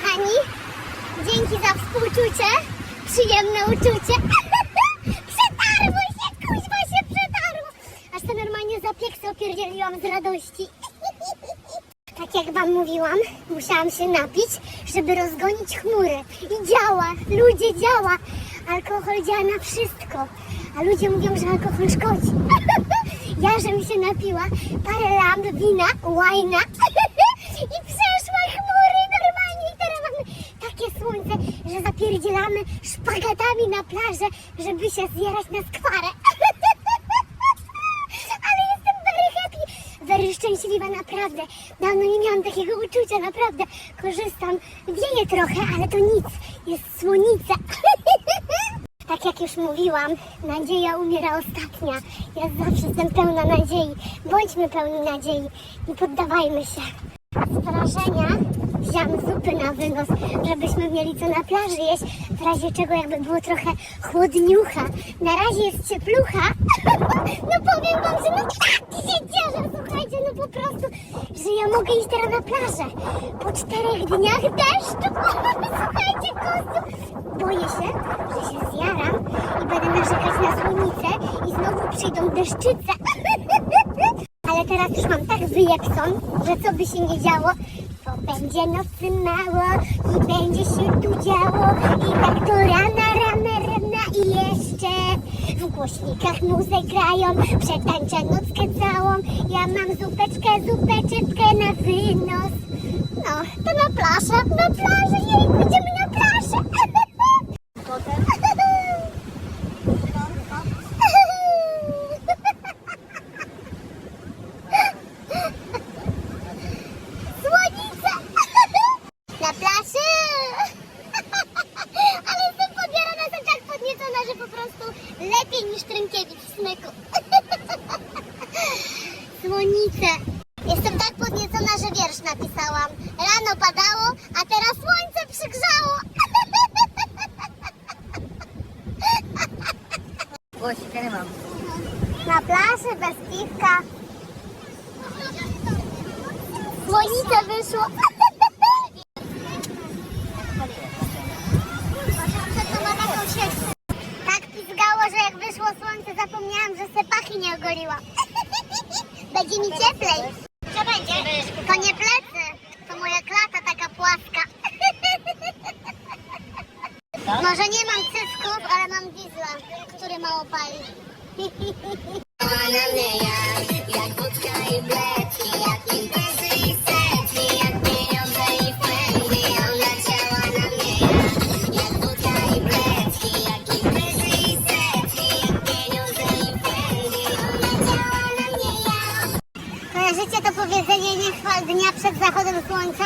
kochani. Dzięki za współczucie. Przyjemne uczucie. Przetarło się, kuźwa się przetarło. Aż to normalnie za piekse opierdzieliłam z radości. Tak jak wam mówiłam, musiałam się napić, żeby rozgonić chmury. I działa, ludzie działa. Alkohol działa na wszystko. A ludzie mówią, że alkohol szkodzi. Ja, żem się napiła, parę lamp wina, łajna że zapierdzielamy szpagatami na plażę, żeby się zjarać na skwarę. Ale jestem very happy, very szczęśliwa, naprawdę. Dawno nie miałam takiego uczucia, naprawdę. Korzystam. Wieje trochę, ale to nic. Jest słonica. Tak jak już mówiłam, nadzieja umiera ostatnia. Ja zawsze jestem pełna nadziei. Bądźmy pełni nadziei. Nie poddawajmy się. Z wrażenia zupy na wynos, żebyśmy mieli co na plaży jeść, w razie czego jakby było trochę chłodniucha. Na razie jest cieplucha. No powiem wam, że no tak się cieszę, słuchajcie, no po prostu, że ja mogę iść teraz na plażę. Po czterech dniach deszczu. Słuchajcie, kostu. Boję się, że się zjaram i będę narzekać na słonicę i znowu przyjdą deszczyce. Teraz już mam tak wyjebson, że co by się nie działo, to będzie nocy mało i będzie się tu działo. I tak do rana, rana, rana i jeszcze w głośnikach muzę grają, przetańczę nockę całą, ja mam zupeczkę, zupeczkę na wynos. No, to na plażę, na plażę, jej, idziemy na plażę. Słonica! Na plaży! Ale jestem podjarana, jestem tak podniecona, że po prostu lepiej niż Trynkiewicz w smyku. Słonice! Jestem tak podniecona, że wiersz napisałam. Rano padało, a teraz słońce przygrzało. Głosika nie mam. Na plaży bez piwka. Słońce wyszło. Słońce zapomniałam, że se pachy nie ogoliłam. Będzie mi cieplej. Co będzie? To nie plecy, to moja klata taka płaska. Może nie mam cysków, ale mam diesla, który mało pali. mnie jak, wódka i powiedzenie nie chwal dnia przed zachodem słońca?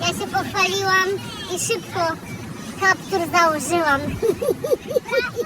Ja się pochwaliłam i szybko kaptur założyłam.